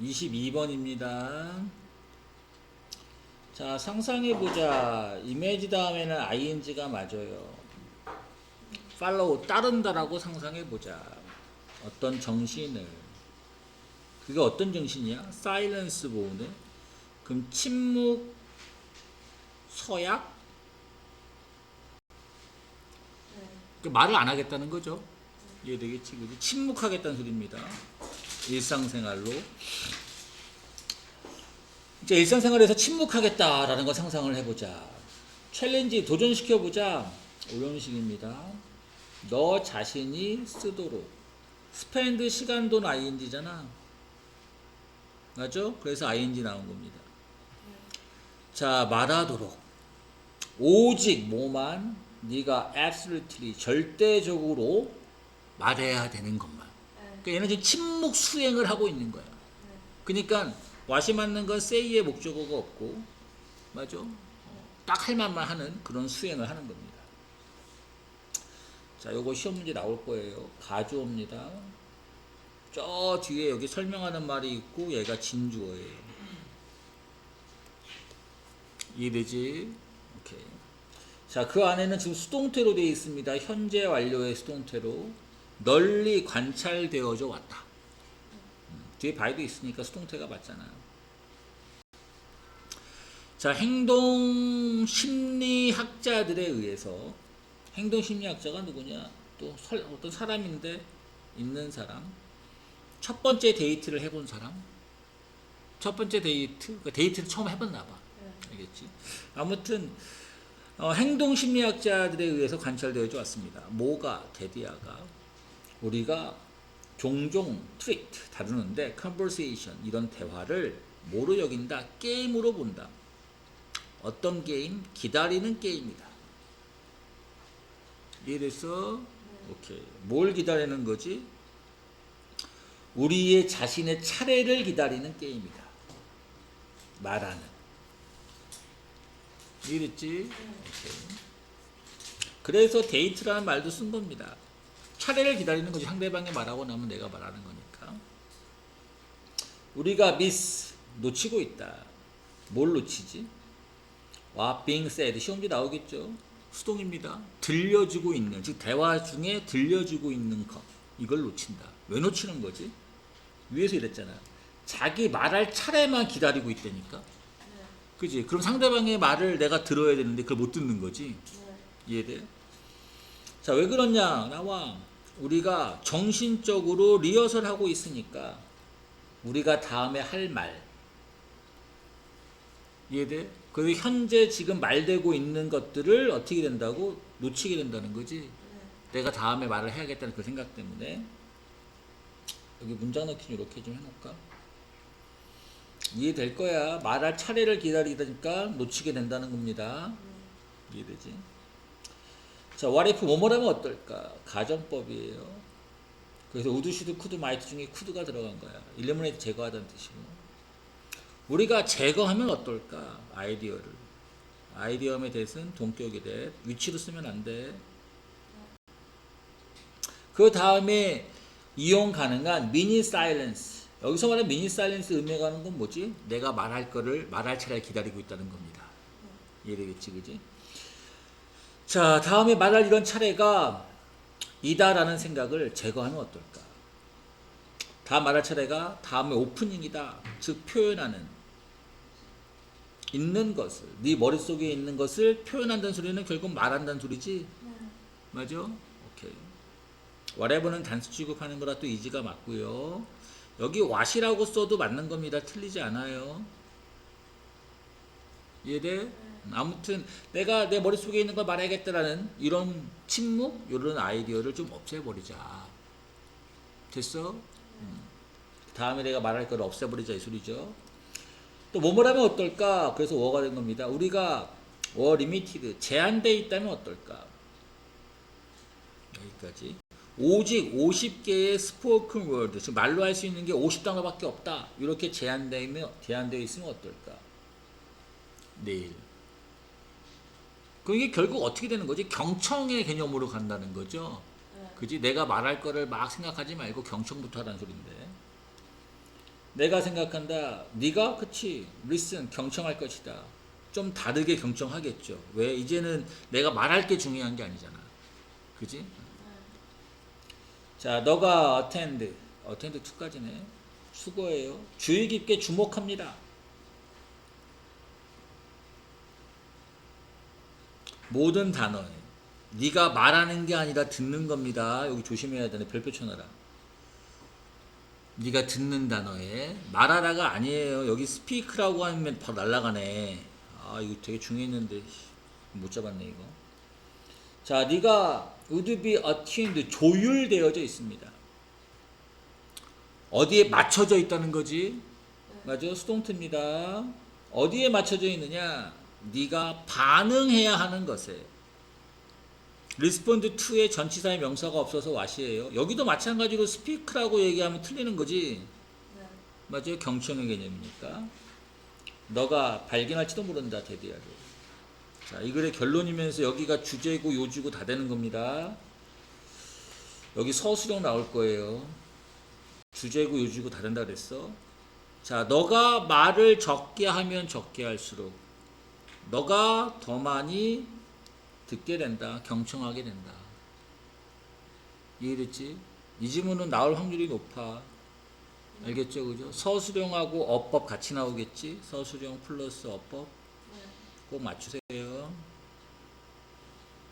22번입니다. 자, 상상해보자. 이미지 다음에는 ing가 맞아요. 팔로우, 따른다라고 상상해보자. 어떤 정신을. 그게 어떤 정신이야? 사일런스 보호네. 그럼 침묵, 서약? 네. 그 말을 안 하겠다는 거죠. 이해되겠지? 그지? 침묵하겠다는 소리입니다. 일상생활로. 이제 일상생활에서 침묵하겠다라는 거 상상을 해보자. 챌린지 도전시켜보자. 이런 식입니다. 너 자신이 쓰도록. 스펜드 시간도 ing잖아. 맞죠? 그래서 ing 나온 겁니다. 자, 말하도록. 오직 뭐만 네가 absolutely 절대적으로 말해야 되는 것만. 네. 그러니까 얘는 지금 침묵 수행을 하고 있는 거야. 그러니까 와시 맞는 건 say의 목적어가 없고, 맞죠? 딱 할 말만 하는 그런 수행을 하는 겁니다. 자, 요거 시험 문제 나올 거예요. 가주어입니다. 저 뒤에 여기 설명하는 말이 있고 얘가 진주어예요. 이해되지? 오케이. 자, 그 안에는 지금 수동태로 되어 있습니다. 현재 완료의 수동태로 널리 관찰되어져 왔다. 음, 뒤에 바이도 있으니까 수동태가 맞잖아요. 자, 행동 심리학자들에 의해서 행동 심리학자가 누구냐? 또 설- 어떤 사람인데 있는 사람. 첫 번째 데이트를 해본 사람. 첫 번째 데이트, 그 데이트를 처음 해봤나 봐. 네. 알겠지? 아무튼 어, 행동 심리학자들에 의해서 관찰되어져 왔습니다. 뭐가 데디아가 우리가 종종 트릭트 다루는데 conversation 이런 대화를 뭐로 여긴다? 게임으로 본다. 어떤 게임? 기다리는 게임이다. 이래서 오케이 뭘 기다리는 거지? 우리의 자신의 차례를 기다리는 게임이다. 말하는. 이랬지? 오케이. 그래서 데이트라는 말도 쓴 겁니다. 차례를 기다리는 거지. 상대방이 말하고 나면 내가 말하는 거니까. 우리가 미스 놓치고 있다. 뭘 놓치지? 와, being said. 시험지 나오겠죠? 수동입니다. 들려주고 있는, 즉 대화 중에 들려주고 있는 것. 이걸 놓친다. 왜 놓치는 거지? 위에서 이랬잖아. 자기 말할 차례만 기다리고 있다니까. 네. 그지? 그럼 상대방의 말을 내가 들어야 되는데 그걸 못 듣는 거지. 네. 이해돼? 자, 왜 그러냐? 나와. 우리가 정신적으로 리허설 하고 있으니까 우리가 다음에 할 말. 이해돼? 그 현재 지금 말되고 있는 것들을 어떻게 된다고? 놓치게 된다는 거지. 네. 내가 다음에 말을 해야겠다는 그 생각 때문에. 여기 문장 넣기 이렇게 좀 해놓을까? 이해될 거야. 말할 차례를 기다리니까 놓치게 된다는 겁니다. 이해되지? 자, what if 뭐뭐라면 어떨까? 가정법이에요. 그래서 우드, 슈드, 쿠드, 마이트 중에 쿠드가 들어간 거야. 일레모네이트 제거하다는 뜻이고. 우리가 제거하면 어떨까? 아이디어를. 아이디어에 대해서는 동격이 돼. 위치로 쓰면 안 돼. 그 다음에 이용 가능한 미니 사일런스. 여기서 말하는 미니 사일런스 의미가 하는 건 뭐지? 내가 말할 거를 말할 차례를 기다리고 있다는 겁니다. 이해되겠지, 그지? 자, 다음에 말할 이런 차례가 이다라는 생각을 제거하면 어떨까? 다음 말할 차례가 다음에 오프닝이다. 즉 표현하는 있는 것을 네 머릿속에 있는 것을 표현한다는 소리는 결국 말한다는 소리지. 네. 맞아? 오케이. whatever는 단수 취급하는 거라 또 이지가 맞고요. 여기 what이라고 써도 맞는 겁니다. 틀리지 않아요. 이해돼? 아무튼 내가 내 머릿속에 있는 걸 말해야겠다라는 이런 침묵, 이런 아이디어를 좀 없애버리자. 됐어? 음. 다음에 내가 말할 걸 없애버리자 이 소리죠. 또 뭐뭐라면 어떨까? 그래서 워가 된 겁니다. 우리가 워 리미티드 제한돼 있다면 어떨까? 여기까지. 오직 50개의 스포큰 월드, 즉 말로 할 수 있는 게 50단어밖에 없다. 이렇게 제한되면 제한되어 있으면 어떨까? 내일. 그게 결국 어떻게 되는 거지? 경청의 개념으로 간다는 거죠. 네. 그지? 내가 말할 거를 막 생각하지 말고 경청부터 하라는 소린데. 내가 생각한다. 네가 그치. listen 경청할 것이다. 좀 다르게 경청하겠죠. 왜 이제는 내가 말할 게 중요한 게 아니잖아. 그지? 자, 너가 attend, attend 2까지네. 수고해요. 주의 깊게 주목합니다. 모든 단어에 네가 말하는 게 아니라 듣는 겁니다. 여기 조심해야 되네. 별표 쳐놔라. 네가 듣는 단어에 말하라가 아니에요. 여기 스피크라고 하면 바로 날라가네. 아 이거 되게 중요했는데 못 잡았네 이거. 자, 네가 would be attuned 조율되어져 있습니다. 어디에 맞춰져 있다는 거지? 맞아, 수동태입니다. 어디에 맞춰져 있느냐? 네가 반응해야 하는 것에. respond to의 전치사의 명사가 없어서 와시예요. 여기도 마찬가지로 speak라고 얘기하면 틀리는 거지. 네. 맞아요. 경청의 개념이니까. 너가 발견할지도 모른다, 데디아를. 자, 이 글의 결론이면서 여기가 주제고 요주고 다 되는 겁니다. 여기 서술형 나올 거예요. 주제고 요주고 다 된다 그랬어. 자, 너가 말을 적게 하면 적게 할수록 너가 더 많이 듣게 된다. 경청하게 된다. 이해됐지? 이 지문은 나올 확률이 높아. 알겠죠? 그죠? 서술형하고 어법 같이 나오겠지? 서술형 플러스 어법 네. 꼭 맞추세요.